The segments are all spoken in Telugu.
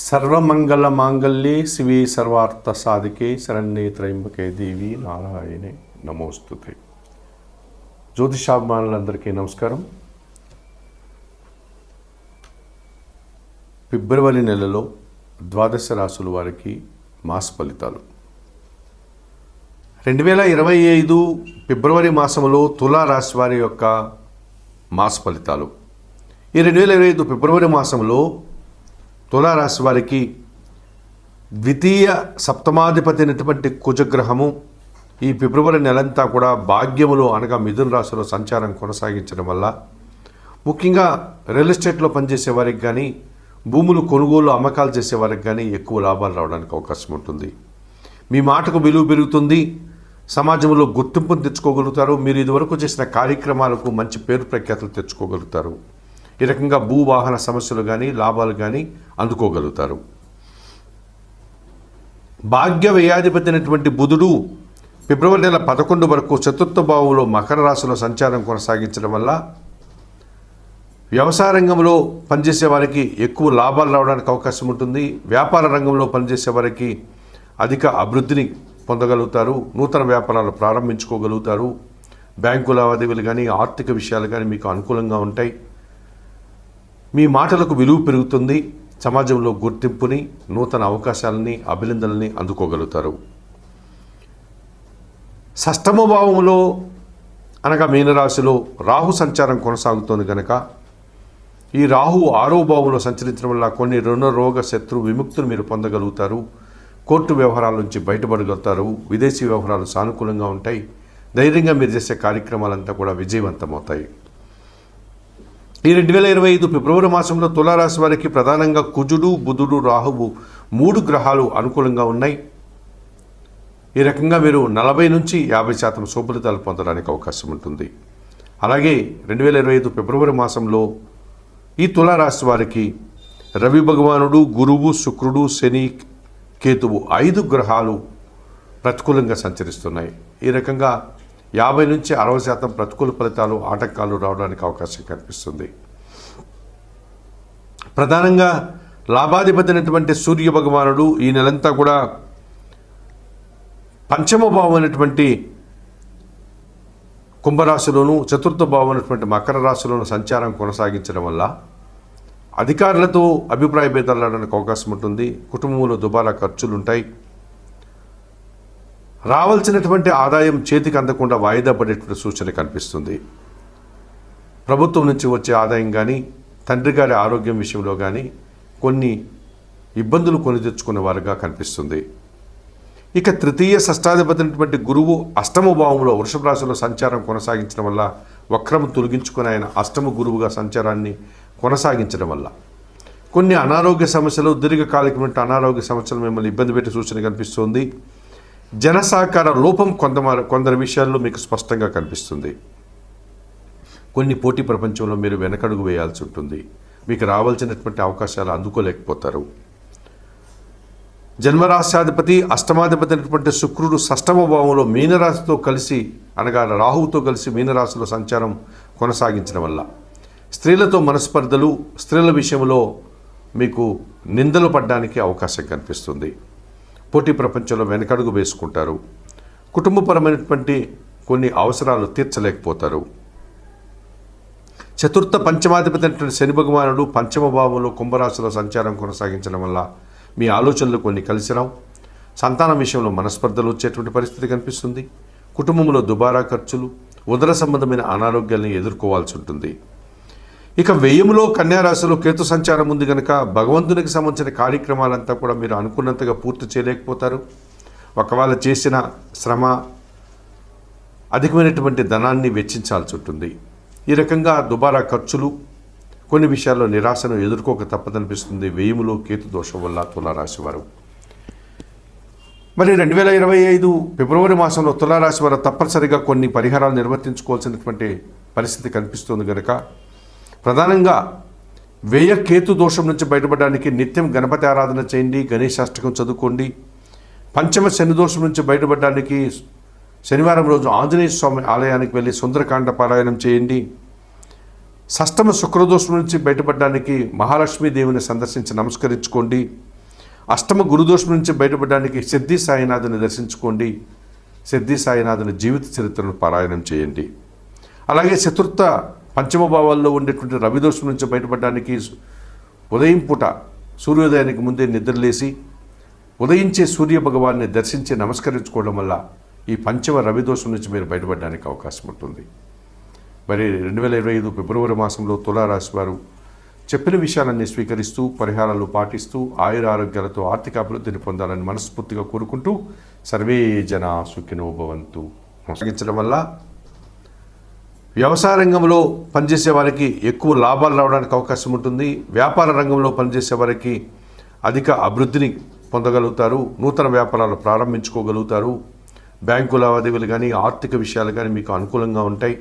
సర్వమంగళ మాంగళ్యే శివి సర్వార్థ సాధికే శరణ్యే త్రయంబకే దేవి నారాయణే నమోస్తుతే. జ్యోతిషాభిమానులందరికీ నమస్కారం. ఫిబ్రవరి నెలలో ద్వాదశ రాసుల వారికి మాస ఫలితాలు. రెండు వేల ఇరవై ఐదు ఫిబ్రవరి మాసంలో తులా రాశి వారి యొక్క మాస ఫలితాలు. ఈ రెండు వేల ఇరవై ఐదు ఫిబ్రవరి మాసంలో తులారాశి వారికి ద్వితీయ సప్తమాధిపతి అయినటువంటి కుజగ్రహము ఈ ఫిబ్రవరి నెలంతా కూడా భాగ్యములు అనగా మిథున రాశిలో సంచారం కొనసాగించడం వల్ల ముఖ్యంగా రియల్ ఎస్టేట్లో పనిచేసే వారికి కానీ భూములు కొనుగోలు అమ్మకాలు చేసే వారికి కానీ ఎక్కువ లాభాలు రావడానికి అవకాశం ఉంటుంది. మీ మాటకు విలువ పెరుగుతుంది సమాజంలో గుర్తింపును తెచ్చుకోగలుగుతారు మీరు ఇదివరకు చేసిన కార్యక్రమాలకు మంచి పేరు ప్రఖ్యాతులు తెచ్చుకోగలుగుతారు. ఈ రకంగా భూవాహన సమస్యలు కానీ లాభాలు కానీ అందుకోగలుగుతారు. భాగ్య వ్యయాధిపతి అయినటువంటి బుధుడు ఫిబ్రవరి నెల పదకొండు వరకు చతుర్థ భావంలో మకర రాశిలో సంచారం కొనసాగించడం వల్ల వ్యవసాయ రంగంలో పనిచేసే వారికి ఎక్కువ లాభాలు రావడానికి అవకాశం ఉంటుంది. వ్యాపార రంగంలో పనిచేసే వారికి అధిక అభివృద్ధిని పొందగలుగుతారు. నూతన వ్యాపారాలు ప్రారంభించుకోగలుగుతారు. బ్యాంకు లావాదేవీలు కానీ ఆర్థిక విషయాలు కానీ మీకు అనుకూలంగా ఉంటాయి. మీ మాటలకు విలువ పెరుగుతుంది సమాజంలో గుర్తింపుని నూతన అవకాశాలని అభినందనల్ని అందుకోగలుగుతారు. షష్టమ భావంలో అనగా మీనరాశిలో రాహు సంచారం కొనసాగుతోంది కనుక ఈ రాహు ఆరో భావంలో సంచరించడం వల్ల కొన్ని రుణ రోగ శత్రు విముక్తులు మీరు పొందగలుగుతారు. కోర్టు వ్యవహారాల నుంచి బయటపడగలుగుతారు. విదేశీ వ్యవహారాలు సానుకూలంగా ఉంటాయి. ధైర్యంగా మీరు చేసే కార్యక్రమాలంతా కూడా విజయవంతమవుతాయి. ఈ రెండు వేల ఇరవై ఐదు ఫిబ్రవరి మాసంలో తులారాశి వారికి ప్రధానంగా కుజుడు బుధుడు రాహువు మూడు గ్రహాలు అనుకూలంగా ఉన్నాయి. ఈ రకంగా మీరు నలభై నుంచి యాభై శాతం శుభలితాలు పొందడానికి అవకాశం ఉంటుంది. అలాగే రెండు వేల ఇరవై ఐదు ఫిబ్రవరి మాసంలో ఈ తులారాశి వారికి రవి భగవానుడు గురువు శుక్రుడు శని కేతువు ఐదు గ్రహాలు ప్రతికూలంగా సంచరిస్తున్నాయి. ఈ రకంగా యాభై నుంచి అరవై శాతం ప్రతికూల ఫలితాలు ఆటంకాలు రావడానికి అవకాశం కనిపిస్తుంది ప్రధానంగా లాభాధిపతినటువంటి సూర్య భగవానుడు ఈ నెలంతా కూడా పంచమ భావం అయినటువంటి కుంభరాశిలోను చతుర్థ భావం అయినటువంటి మకర రాశిలోను సంచారం కొనసాగించడం వల్ల అధికారులతో అభిప్రాయ భేదాలు రావడానికి అవకాశం ఉంటుంది. కుటుంబంలో దుబారా ఖర్చులు ఉంటాయి రావాల్సినటువంటి ఆదాయం చేతికి అందకుండా వాయిదా పడేటువంటి సూచన కనిపిస్తుంది. ప్రభుత్వం నుంచి వచ్చే ఆదాయం కానీ తండ్రి గారి ఆరోగ్యం విషయంలో కానీ కొన్ని ఇబ్బందులు కొని తెచ్చుకునే వారుగా కనిపిస్తుంది. ఇక తృతీయ షష్టాధిపతినటువంటి గురువు అష్టమ భావంలో వృషభ రాశిలో సంచారం కొనసాగించడం వల్ల వక్రము తొలగించుకుని ఆయన అష్టమ గురువుగా సంచారాన్ని కొనసాగించడం వల్ల. కొన్ని అనారోగ్య సమస్యలు దీర్ఘకాలికమైన అనారోగ్య సమస్యలు మిమ్మల్ని ఇబ్బంది పెట్టే సూచన కనిపిస్తుంది. జనసహకార లోపం కొంతమంది కొందరి విషయాల్లో మీకు స్పష్టంగా కనిపిస్తుంది. కొన్ని పోటీ ప్రపంచంలో మీరు వెనకడుగు వేయాల్సి ఉంటుంది. మీకు రావాల్సినటువంటి అవకాశాలు అందుకోలేకపోతారు. జన్మరాశ్యాధిపతి అష్టమాధిపతి అయినటువంటి శుక్రుడు షష్టమ భావంలో మీనరాశితో కలిసి అనగా రాహువుతో కలిసి మీనరాశిలో సంచారం కొనసాగించడం వల్ల స్త్రీలతో మనస్పర్ధలు స్త్రీల విషయంలో మీకు నిందలు పడడానికి అవకాశం కనిపిస్తుంది. పోటీ ప్రపంచంలో వెనకడుగు వేసుకుంటారు. కుటుంబపరమైనటువంటి కొన్ని అవసరాలు తీర్చలేకపోతారు. చతుర్థ పంచమాధిపతి అయినటువంటి శని భగవానుడు పంచమ భావంలో కుంభరాశిలో సంచారం కొనసాగించడం వల్ల మీ ఆలోచనలు కొన్ని కలిసి రావు సంతానం విషయంలో మనస్పర్ధలు వచ్చేటువంటి పరిస్థితి కనిపిస్తుంది. కుటుంబంలో దుబారా ఖర్చులు ఉదర సంబంధమైన అనారోగ్యాలను ఎదుర్కోవాల్సి ఉంటుంది. ఇక వ్యయములో కన్యారాశిలో కేతు సంచారం ఉంది కనుక భగవంతునికి సంబంధించిన కార్యక్రమాలంతా కూడా మీరు అనుకున్నంతగా పూర్తి చేయలేకపోతారు. ఒకవేళ చేసిన శ్రమ అధికమైనటువంటి ధనాన్ని వెచ్చించాల్సి ఉంటుంది. ఈ రకంగా దుబారా ఖర్చులు కొన్ని విషయాల్లో నిరాశను ఎదుర్కోక తప్పదనిపిస్తుంది వేయములో కేతు దోషం వల్ల తులారాశి వారు. మరి రెండు వేల ఇరవై ఐదు ఫిబ్రవరి మాసంలో తులారాశి వారు తప్పనిసరిగా కొన్ని పరిహారాలు నిర్వర్తించుకోవాల్సినటువంటి పరిస్థితి కనిపిస్తుంది కనుక ప్రధానంగా వ్యయ కేతు దోషం నుంచి బయటపడడానికి నిత్యం గణపతి ఆరాధన చేయండి గణేశాష్టకం చదువుకోండి. పంచమ శని దోషం నుంచి బయటపడడానికి శనివారం రోజు ఆంజనేయ స్వామి ఆలయానికి వెళ్ళి సుందరకాండ పారాయణం చేయండి. షష్టమ శుక్రదోషం నుంచి బయటపడడానికి మహాలక్ష్మీదేవిని సందర్శించి నమస్కరించుకోండి. అష్టమ గురుదోషం నుంచి బయటపడడానికి సిద్ధి సాయినాథుని దర్శించుకోండి. సిద్ధి సాయినాథుని జీవిత చరిత్రను పారాయణం చేయండి. అలాగే చతుర్థ పంచమ భావాల్లో ఉండేటువంటి రవిదోషం నుంచి బయటపడడానికి ఉదయం పూట సూర్యోదయానికి ముందే నిద్రలేసి ఉదయించే సూర్య భగవాన్ని దర్శించి నమస్కరించుకోవడం వల్ల ఈ పంచమ రవిదోషం నుంచి మీరు బయటపడడానికి అవకాశం ఉంటుంది. మరి రెండు వేల ఇరవై ఐదు ఫిబ్రవరి మాసంలో తులారాశి వారు చెప్పిన విషయాలన్నీ స్వీకరిస్తూ పరిహారాలు పాటిస్తూ ఆయుర ఆరోగ్యాలతో ఆర్థిక అభివృద్ధిని పొందాలని మనస్ఫూర్తిగా కోరుకుంటూ సర్వే జన సుఖినోభవంతు కొనసాగించడం వల్ల వ్యవసాయ రంగంలో పనిచేసే వారికి ఎక్కువ లాభాలు రావడానికి అవకాశం ఉంటుంది. వ్యాపార రంగంలో పనిచేసే వారికి అధిక అభివృద్ధిని పొందగలుగుతారు. నూతన వ్యాపారాలు ప్రారంభించుకోగలుగుతారు. బ్యాంకు లావాదేవీలు కానీ ఆర్థిక విషయాలు కానీ మీకు అనుకూలంగా ఉంటాయి.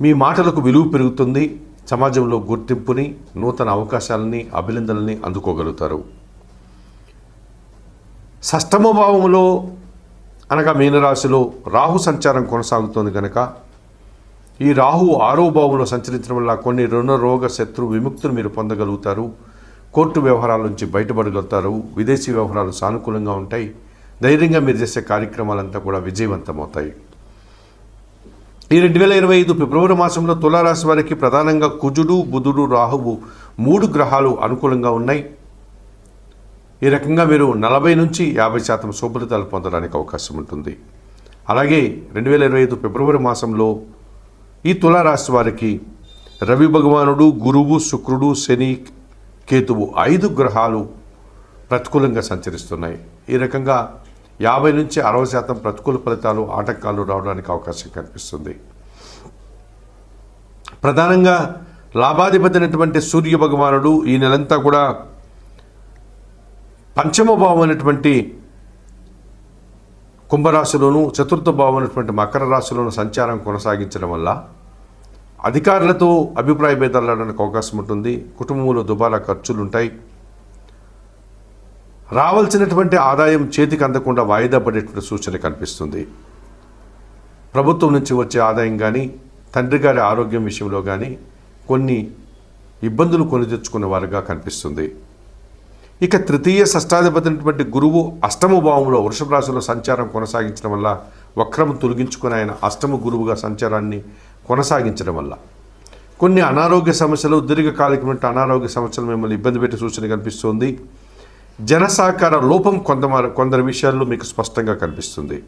మీ మాటలకు విలువ పెరుగుతుంది. సమాజంలో గుర్తింపుని నూతన అవకాశాలని అభినందనల్ని అందుకోగలుగుతారు. షష్టమ భావంలో అనగా మీనరాశిలో రాహు సంచారం కొనసాగుతోంది కనుక ఈ రాహు ఆరో భావంలో సంచరించడం వల్ల కొన్ని రుణ రోగ శత్రు విముక్తులు మీరు పొందగలుగుతారు. కోర్టు వ్యవహారాల నుంచి బయటపడగలుగుతారు. విదేశీ వ్యవహారాలు సానుకూలంగా ఉంటాయి. ధైర్యంగా మీరు చేసే కార్యక్రమాలంతా కూడా విజయవంతమవుతాయి. ఈ రెండు వేల ఇరవై ఐదు ఫిబ్రవరి మాసంలో తులారాశి వారికి ప్రధానంగా కుజుడు బుధుడు రాహువు మూడు గ్రహాలు అనుకూలంగా ఉన్నాయి. ఈ రకంగా మీరు నలభై నుంచి యాభై శాతం శుభ్రతలు పొందడానికి అవకాశం ఉంటుంది. అలాగే రెండు వేల ఇరవై ఐదు ఫిబ్రవరి మాసంలో ఈ తులారాశి వారికి రవి భగవానుడు గురువు శుక్రుడు శని కేతువు ఐదు గ్రహాలు ప్రతికూలంగా సంచరిస్తున్నాయి. ఈ రకంగా యాభై నుంచి అరవై శాతం ప్రతికూల ఫలితాలు ఆటంకాలు రావడానికి అవకాశం కనిపిస్తుంది. ప్రధానంగా లాభాధిపతినటువంటి సూర్య భగవానుడు ఈ నెలంతా కూడా పంచమ భావం అయినటువంటి కుంభరాశిలోను చతుర్థ భావం అనేటువంటి మకర రాశిలోను సంచారం కొనసాగించడం వల్ల అధికారులతో అభిప్రాయ భేదాలు రావడానికి అవకాశం ఉంటుంది. కుటుంబంలో దుబారా ఖర్చులు ఉంటాయి రావాల్సినటువంటి ఆదాయం చేతికి అందకుండా వాయిదా పడేటువంటి సూచన కనిపిస్తుంది. ప్రభుత్వం నుంచి వచ్చే ఆదాయం కానీ తండ్రి గారి ఆరోగ్యం విషయంలో కానీ కొన్ని ఇబ్బందులు కొని తెచ్చుకున్న వారుగా కనిపిస్తుంది. ఇక తృతీయ షష్టాధిపతినటువంటి గురువు అష్టమ భావంలో వృషభ రాశిలో సంచారం కొనసాగించడం వల్ల వక్రం తొలగించుకుని ఆయన అష్టమ గురువుగా సంచారాన్ని కొనసాగించడం వల్ల. కొన్ని అనారోగ్య సమస్యలు దీర్ఘకాలికమైన అనారోగ్య సమస్యలు మిమ్మల్ని ఇబ్బంది పెట్టే సూచన కనిపిస్తుంది. జన సహకార లోపం కొంత కొందరి విషయాల్లో మీకు స్పష్టంగా కనిపిస్తుంది.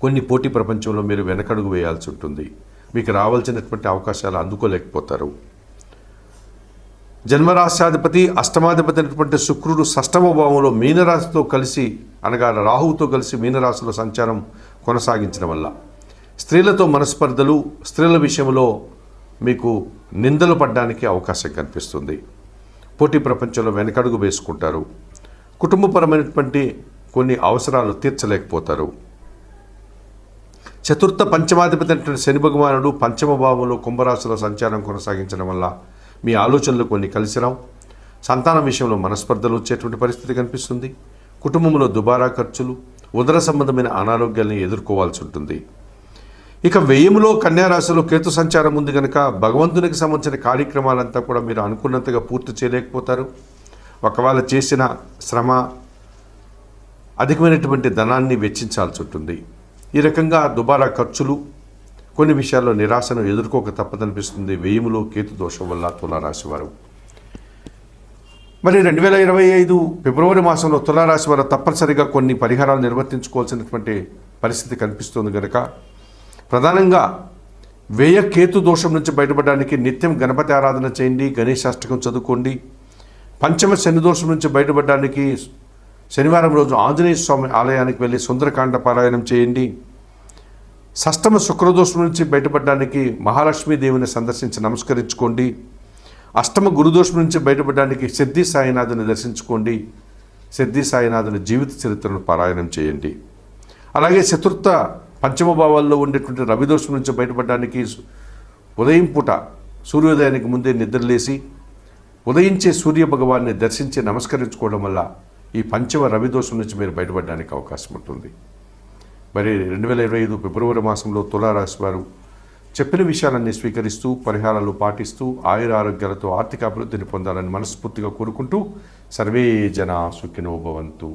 కొన్ని పోటీ ప్రపంచంలో మీరు వెనకడుగు వేయాల్సి ఉంటుంది. మీకు రావాల్సినటువంటి అవకాశాలు అందుకోలేకపోతారు. జన్మరాశ్యాధిపతి అష్టమాధిపతి అయినటువంటి శుక్రుడు షష్టమ భావంలో మీనరాశితో కలిసి అనగా రాహువుతో కలిసి మీనరాశిలో సంచారం కొనసాగించడం వల్ల స్త్రీలతో మనస్పర్ధలు స్త్రీల విషయంలో మీకు నిందలు పడడానికి అవకాశం కనిపిస్తుంది. పోటీ ప్రపంచంలో వెనకడుగు వేసుకుంటారు. కుటుంబపరమైనటువంటి కొన్ని అవసరాలు తీర్చలేకపోతారు. చతుర్థ పంచమాధిపతి అయినటువంటి శని భగవానుడు పంచమ భావంలో కుంభరాశిలో సంచారం కొనసాగించడం వల్ల మీ ఆలోచనలు కొన్ని కలిసిరావు సంతానం విషయంలో మనస్పర్ధలు వచ్చేటువంటి పరిస్థితి కనిపిస్తుంది. కుటుంబంలో దుబారా ఖర్చులు ఉదర సంబంధమైన అనారోగ్యాన్ని ఎదుర్కోవాల్సి ఉంటుంది. ఇక వ్యయములో కన్యారాశిలో కేతు సంచారం ఉంది కనుక భగవంతునికి సంబంధించిన కార్యక్రమాలంతా కూడా మీరు అనుకున్నంతగా పూర్తి చేయలేకపోతారు. ఒకవేళ చేసిన శ్రమ అధికమైనటువంటి ధనాన్ని వెచ్చించాల్సి ఉంటుంది. ఈ రకంగా దుబారా ఖర్చులు కొన్ని విషయాల్లో నిరాశను ఎదుర్కోక తప్పదనిపిస్తుంది. వ్యయములో కేతు దోషం వల్ల తులారాశి వారు. మరి రెండు వేల ఇరవై ఐదు ఫిబ్రవరి మాసంలో తులారాశి వారు తప్పనిసరిగా కొన్ని పరిహారాలు నిర్వర్తించుకోవాల్సినటువంటి పరిస్థితి కనిపిస్తుంది కనుక ప్రధానంగా వ్యయ కేతు దోషం నుంచి బయటపడడానికి నిత్యం గణపతి ఆరాధన చేయండి గణేశాష్టకం చదువుకోండి. పంచమ శని దోషం నుంచి బయటపడడానికి శనివారం రోజు ఆంజనేయ స్వామి ఆలయానికి వెళ్ళి సుందరకాండ పారాయణం చేయండి. షష్టమ శుక్రదోషం నుంచి బయటపడడానికి మహాలక్ష్మి దేవిని సందర్శించి నమస్కరించుకోండి. అష్టమ గురుదోషం నుంచి బయటపడడానికి సిద్ధి సాయినాథుని దర్శించుకోండి. సిద్ధి సాయినాథుని జీవిత చరిత్రను పారాయణం చేయండి. అలాగే చతుర్థ పంచమ భావాల్లో ఉండేటువంటి రవిదోషం నుంచి బయటపడడానికి ఉదయం పూట సూర్యోదయానికి ముందే నిద్రలేసి ఉదయించే సూర్య భగవాన్ని దర్శించి నమస్కరించుకోవడం వల్ల ఈ పంచమ రవిదోషం నుంచి మీరు బయటపడడానికి అవకాశం ఉంటుంది. మరి రెండు వేల ఇరవై ఐదు ఫిబ్రవరి మాసంలో తులారాశి వారు చెప్పిన విషయాలన్నీ స్వీకరిస్తూ పరిహారాలు పాటిస్తూ ఆయుర ఆరోగ్యాలతో ఆర్థిక అభివృద్ధిని పొందాలని మనస్ఫూర్తిగా కోరుకుంటూ సర్వే జన సుఖినోభవంతు